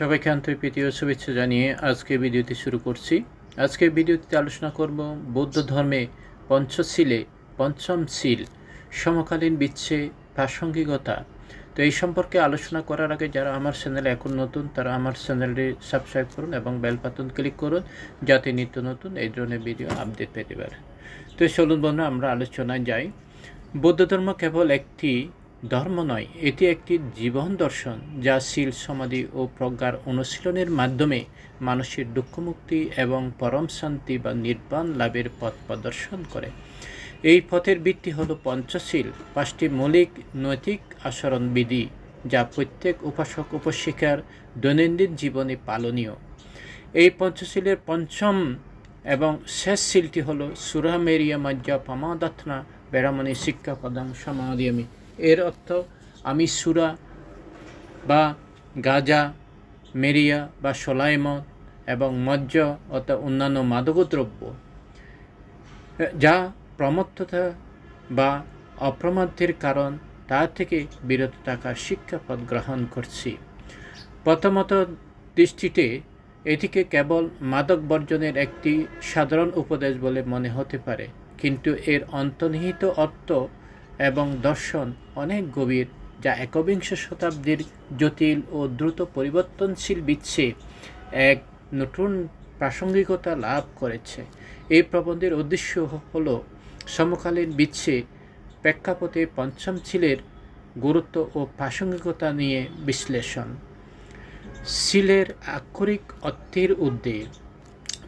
সবাইকে আন্তরিক শুভেচ্ছা জানিয়ে আজকে ভিডিওটি শুরু করছি। আজকে ভিডিওটিতে আলোচনা করব বৌদ্ধ ধর্মে পঞ্চশীলে পঞ্চম শীল, সমকালীন বিচ্ছে প্রাসঙ্গিকতা। তো এই সম্পর্কে আলোচনা করার আগে যারা আমার চ্যানেলে এখন নতুন, তারা আমার চ্যানেলটি সাবস্ক্রাইব করুন এবং বেল বাটন ক্লিক করুন, যাতে নিত্য নতুন এই ধরনের ভিডিও আপডেট পেতে পারেন তো চলুন বন্ধু আমরা আলোচনায় যাই। বৌদ্ধ ধর্ম কেবল একটি ধর্ম নয়, এটি একটি জীবন দর্শন যা শীল সমাধি ও প্রজ্ঞার অনুশীলনের মাধ্যমে মানুষের দুঃখমুক্তি এবং পরম শান্তি বা নির্বাণ লাভের পথ প্রদর্শন করে। এই পথের ভিত্তি হল পঞ্চশীল, পাঁচটি মৌলিক নৈতিক আচরণবিধি যা প্রত্যেক উপাসক উপশিকার দৈনন্দিন জীবনে পালনীয়। এই পঞ্চশীলের পঞ্চম এবং শেষ শিলটি হল সুরামেরিয়া মজ্জা পামাদাথনা বেড়ামণি শিক্ষা প্রদান সমাধিয়ামি এর অর্থ আমি সুরা বা গাজা, মেরিয়া বা সোলাইমত এবং মজ্জ অর্থাৎ অন্যান্য মাদকদ্রব্য, যা প্রমত্ততা বা অপ্রমাদ্যের কারণ তা থেকে বিরত থাকার শিক্ষাপদ গ্রহণ করছি। প্রথমত দৃষ্টিতে এটিকে কেবল মাদক বর্জনের একটি সাধারণ উপদেশ বলে মনে হতে পারে, কিন্তু এর অন্তর্নিহিত অর্থ এবং দর্শন অনেক গভীর, যা একবিংশ শতাব্দীর জটিল ও দ্রুত পরিবর্তনশীল বিচ্ছে এক নতুন প্রাসঙ্গিকতা লাভ করেছে। এই প্রবন্ধের উদ্দেশ্য হল সমকালীন বিচ্ছে প্রেক্ষাপটে পঞ্চম ছিলের গুরুত্ব ও প্রাসঙ্গিকতা নিয়ে বিশ্লেষণ। শিলের আক্ষরিক অর্থের উদ্যোগ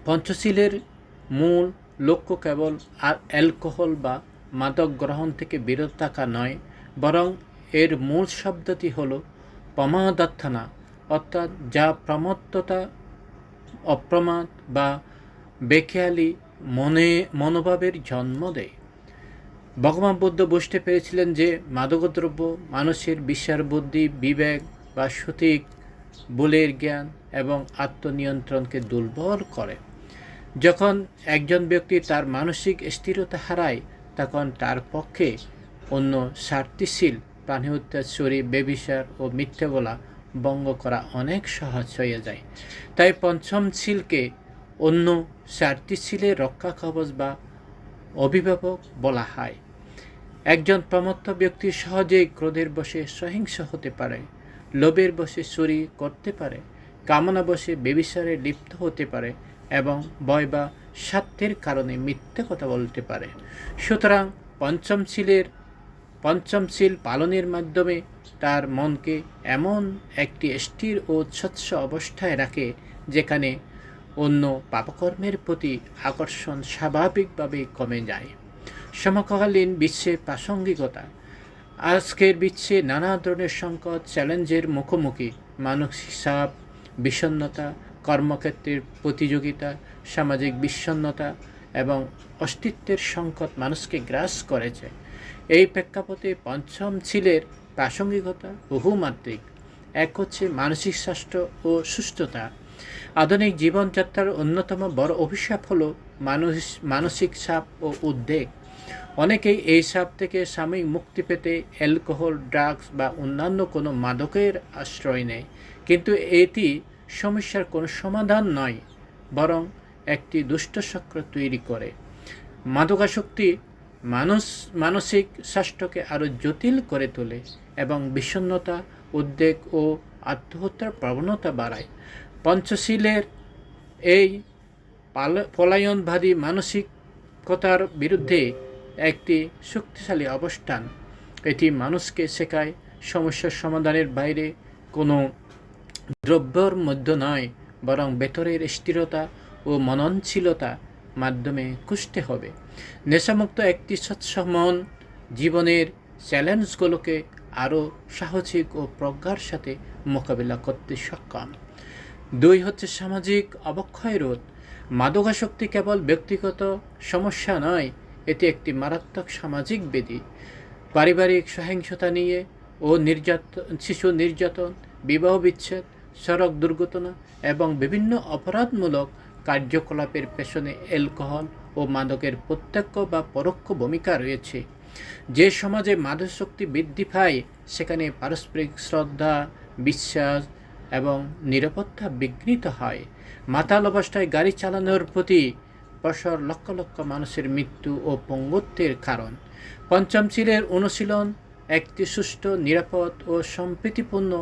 পঞ্চশীলের মূল লক্ষ্য কেবল অ্যালকোহল বা মাদক গ্রহণ থেকে বিরত থাকা নয়, বরং এর মূল শব্দটি হল প্রমাদার্থনা অর্থাৎ যা প্রমত্ততা, অপ্রমাদ বা বেখেয়ালি মনে, মনোভাবের জন্ম দেয়। ভগবান বুদ্ধ বুঝতে পেরেছিলেন যে মাদকদ্রব্য মানুষের বিশ্বাস বুদ্ধি, বিবেক বা সঠিক বলের জ্ঞান এবং আত্মনিয়ন্ত্রণকে দুর্বল করে। যখন একজন ব্যক্তি তার মানসিক স্থিরতা হারায় তখন তার পক্ষে অন্য স্বার্থীশীল প্রাণী চুরি, বেবিচার ও মিথ্যে বলা বঙ্গ করা অনেক সহজ হয়ে যায়। তাই পঞ্চম শিলকে অন্য স্বার্থীশীলের রক্ষা কবচ বা অভিভাবক বলা হয়। একজন প্রমত্ত ব্যক্তি সহজেই ক্রোধের বসে সহিংস হতে পারে, লোভের বসে চুরি করতে পারে, কামনা বসে বেবিচারে লিপ্ত হতে পারে এবং ভয় বা স্বার্থের কারণে মিথ্যে কথা বলতে পারে। সুতরাং পঞ্চমশীলের পঞ্চমশীল পালনের মাধ্যমে তার মনকে এমন একটি স্থির ও স্বচ্ছ অবস্থায় রাখে, যেখানে অন্য পাপকর্মের প্রতি আকর্ষণ স্বাভাবিকভাবে কমে যায়। সমকালীন বিশ্বে প্রাসঙ্গিকতা। আজকের বিশ্বে নানা ধরনের সংকট, চ্যালেঞ্জের মুখোমুখি। মানসিক চাপ বিষণ্নতা কর্মক্ষেত্রের প্রতিযোগিতা, সামাজিক বিষণ্নতা এবং অস্তিত্বের সংকট মানুষকে গ্রাস করেছে। এই প্রেক্ষাপটে পঞ্চম ছিলের প্রাসঙ্গিকতা বহুমাত্রিক। এক হচ্ছে মানসিক স্বাস্থ্য ও সুস্থতা। আধুনিক জীবনযাত্রার অন্যতম বড় অভিশাপ হলো মানুষ, মানসিক চাপ ও উদ্বেগ। অনেকেই এই চাপ থেকে সাময়িক মুক্তি পেতে অ্যালকোহল, ড্রাগস বা অন্যান্য কোনো মাদকের আশ্রয় নেয়। কিন্তু এটি সমস্যার কোনো সমাধান নয়, বরং একটি দুষ্ট চক্র তৈরি করে। মাদকাসক্তি মানুষ, মানসিক স্বাস্থ্যকে আরও জটিল করে তোলে এবং বিষণ্নতা উদ্বেগ ও আত্মহত্যার প্রবণতা বাড়ায়। পঞ্চশীলের এই পলায়নবাদী মানসিকতার বিরুদ্ধে একটি শক্তিশালী অবস্থান। এটি মানুষকে শেখায় সমস্যার সমাধানের বাইরে কোনো দ্রব্যর মধ্যে নয় বরং ভেতরের স্থিরতা ও মননশীলতা মাধ্যমে খুঁজতে হবে। নেশামুক্ত একটি স্বচ্ছ মন জীবনের চ্যালেঞ্জগুলোকে আরও সাহসিক ও প্রজ্ঞার সাথে মোকাবিলা করতে সক্ষম। দুই হচ্ছে সামাজিক অবক্ষয় রোধ। মাদকাসক্তি কেবল ব্যক্তিগত সমস্যা নয়, এটি একটি মারাত্মক সামাজিক বেদি পারিবারিক সহিংসতা নিয়ে ও নির্যাতন শিশু নির্যাতন, বিবাহ বিচ্ছেদ সড়ক দুর্ঘটনা এবং বিভিন্ন অপরাধমূলক কার্যকলাপের পেছনে অ্যালকোহল ও মাদকের প্রত্যক্ষ বা পরোক্ষ ভূমিকা রয়েছে। যে সমাজে মাদকশক্তি বৃদ্ধি পায়, সেখানে পারস্পরিক শ্রদ্ধা, বিশ্বাস এবং নিরাপত্তা বিঘ্নিত হয়। মাতাল অবস্থায় গাড়ি চালানোর প্রতি বছর লক্ষ লক্ষ মানুষের মৃত্যু ও পঙ্গুত্বের কারণ। পঞ্চম চিলের অনুশীলন একটি সুষ্ঠু, নিরাপদ ও সম্প্রীতিপূর্ণ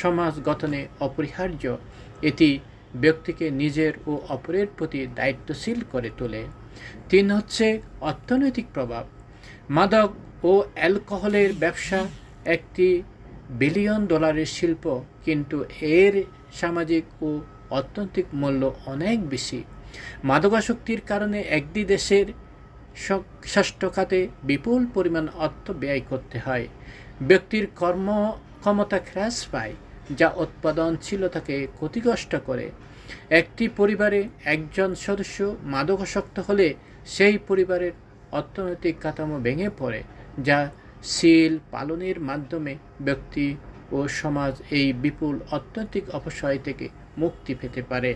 সমাজ গঠনে অপরিহার্য। এটি ব্যক্তিকে নিজের ও অপরের প্রতি দায়িত্বশীল করে তোলে। তিন হচ্ছে অর্থনৈতিক প্রভাব। মাদক ও অ্যালকোহলের ব্যবসা একটি বিলিয়ন ডলারের শিল্প, কিন্তু এর সামাজিক ও অর্থনৈতিক মূল্য অনেক বেশি। মাদকাসক্তির কারণে একটি দেশের স্বাস্থ্য খাতে বিপুল পরিমাণ অর্থ ব্যয় করতে হয়। ব্যক্তির কর্ম ক্ষমতা হ্রাস পায়, যা উৎপাদনশীলতাকে ক্ষতিগ্রস্ত করে। একটি পরিবারে একজন সদস্য মাদকাসক্ত হলে সেই পরিবারের অর্থনৈতিক কাঠামো ভেঙে পড়ে, যা শিল পালনের মাধ্যমে ব্যক্তি ও সমাজ এই বিপুল অর্থনৈতিক অপসয় থেকে মুক্তি পেতে পারে।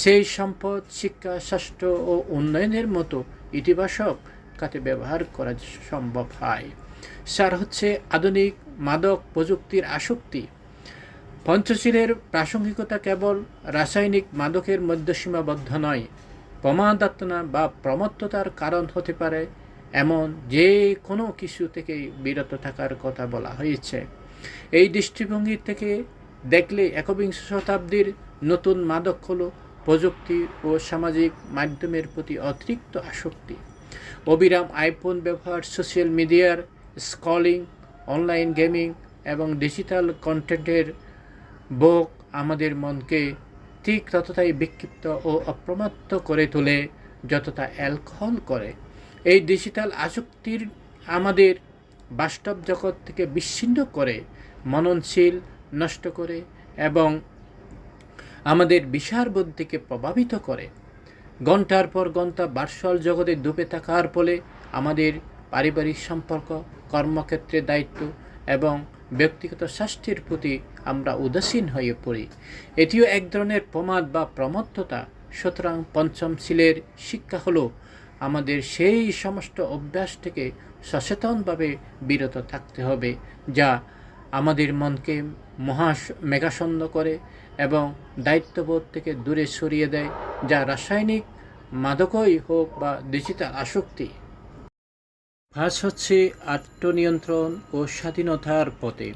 সেই সম্পদ, শিক্ষা, স্বাস্থ্য ও উন্নয়নের মতো ইতিবাচক খাতে ব্যবহার করা সম্ভব হয়। সার হচ্ছে আধুনিক মাদক প্রযুক্তির আসক্তি। পঞ্চশীলের প্রাসঙ্গিকতা কেবল রাসায়নিক মাদকের মধ্যে সীমাবদ্ধ নয় প্রমাদাত্মনা বা প্রমত্ততার কারণ হতে পারে এমন যে কোনো কিছু থেকে বিরত থাকার কথা বলা হয়েছে। এই দৃষ্টিভঙ্গি থেকে দেখলে একবিংশ শতাব্দীর নতুন মাদক হলো প্রযুক্তি ও সামাজিক মাধ্যমের প্রতি অতিরিক্ত আসক্তি। অবিরাম আইফোন ব্যবহার, সোশ্যাল মিডিয়ার স্কলিং অনলাইন গেমিং এবং ডিজিটাল কন্টেন্টের বোক আমাদের মনকে ঠিক ততটাই বিক্ষিপ্ত ও অপ্রমাত্ত করে তোলে যতটা অ্যালকোহল করে। এই ডিজিটাল আসক্তির আমাদের বাস্তব জগৎ থেকে বিচ্ছিন্ন করে, মননশীল, নষ্ট করে এবং আমাদের বিশার বুদ্ধিকে প্রভাবিত করে। ঘণ্টার পর ঘণ্টা বার্সল জগতে ডুবে থাকার ফলে আমাদের পারিবারিক সম্পর্ক কর্মক্ষেত্রে দায়িত্ব এবং ব্যক্তিগত স্বাস্থ্যের প্রতি আমরা উদাসীন হয়ে পড়ি। এটিও এক ধরনের প্রমাদ বা প্রমত্ততা। সুতরাং পঞ্চম শিলের শিক্ষা হলো, আমাদের সেই সমস্ত অভ্যাস থেকে সচেতনভাবে বিরত থাকতে হবে, যা আমাদের মনকে মহা মেঘাসন্ন করে এবং দায়িত্ববোধ থেকে দূরে সরিয়ে দেয়, যা রাসায়নিক, মাদকই হোক বা ডিজিটাল আসক্তি। ফাঁস হচ্ছে আত্মনিয়ন্ত্রণ ও স্বাধীনতার পথে।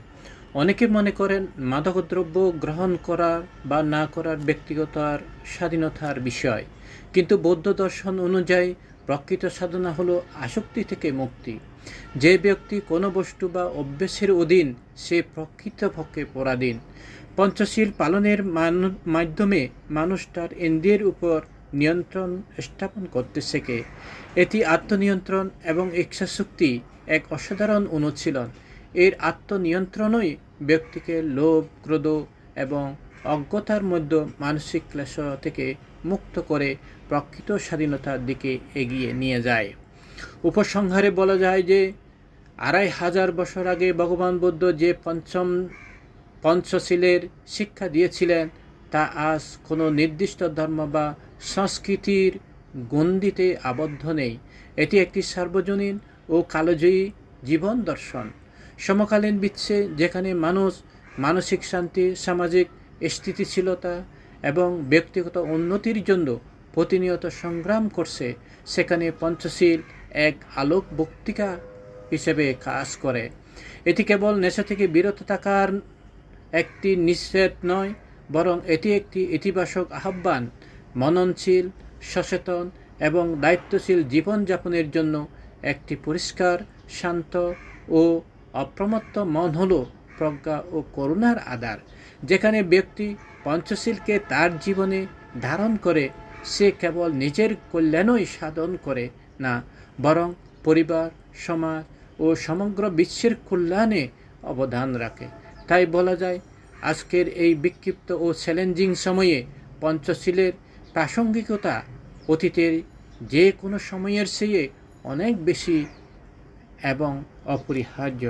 অনেকে মনে করেন মাদকদ্রব্য গ্রহণ করার বা না করার ব্যক্তিগতার স্বাধীনতার বিষয়। কিন্তু বৌদ্ধ দর্শন অনুযায়ী প্রকৃত সাধনা হলো আসক্তি থেকে মুক্তি। যে ব্যক্তি কোনো বস্তু বা অভ্যেসের অধীন সে প্রকৃতপক্ষে পরাধীন। পঞ্চশীল পালনের মাধ্যমে মানুষ তার ইন্দ্রিয়ের উপর নিয়ন্ত্রণ স্থাপন করতে শেখে। এটি আত্মনিয়ন্ত্রণ এবং ইচ্ছাশক্তি এক অসাধারণ অনুশীলন। এর আত্মনিয়ন্ত্রণই ব্যক্তিকে লোভ, ক্রোধ এবং অজ্ঞতার মধ্যে মানসিক ক্লেশ থেকে মুক্ত করে প্রকৃত স্বাধীনতার দিকে এগিয়ে নিয়ে যায়। উপসংহারে বলা যায় যে, আড়াই হাজার বছর আগে ভগবান বুদ্ধ যে পঞ্চম পঞ্চশীলের শিক্ষা দিয়েছিলেন, তা আজ কোনো নির্দিষ্ট ধর্ম বা সংস্কৃতির গণ্ডিতে আবদ্ধ নেই। এটি একটি সার্বজনীন ও কালজয়ী জীবন দর্শন। সমকালীন বিশ্বে যেখানে মানুষ মানসিক শান্তি, সামাজিক স্থিতিশীলতা এবং ব্যক্তিগত উন্নতির জন্য প্রতিনিয়ত সংগ্রাম করছে, সেখানে পঞ্চশীল এক আলোক বক্তৃতা হিসেবে কাজ করে। এটি কেবল নেশা থেকে বিরত থাকার একটি নিষেধ নয়, বরং এটি একটি ইতিবাচক আহ্বান, মননশীল, সচেতন এবং দায়িত্বশীল জীবনযাপনের জন্য একটি পরিষ্কার, শান্ত ও অপ্রমত্ত মন হল প্রজ্ঞা ও করুণার আধার, যেখানে ব্যক্তি পঞ্চশীলকে তার জীবনে ধারণ করে, সে কেবল নিজের কল্যাণই সাধন করে না, বরং পরিবার, সমাজ ও সমগ্র বিশ্বের কল্যাণে অবদান রাখে। তাই বলা যায়, আজকের এই বিক্ষিপ্ত ও চ্যালেঞ্জিং সময়ে পঞ্চশীলের প্রাসঙ্গিকতা অতীতের যে কোনো সময়ের চেয়ে অনেক বেশি এবং অপরিহার্য।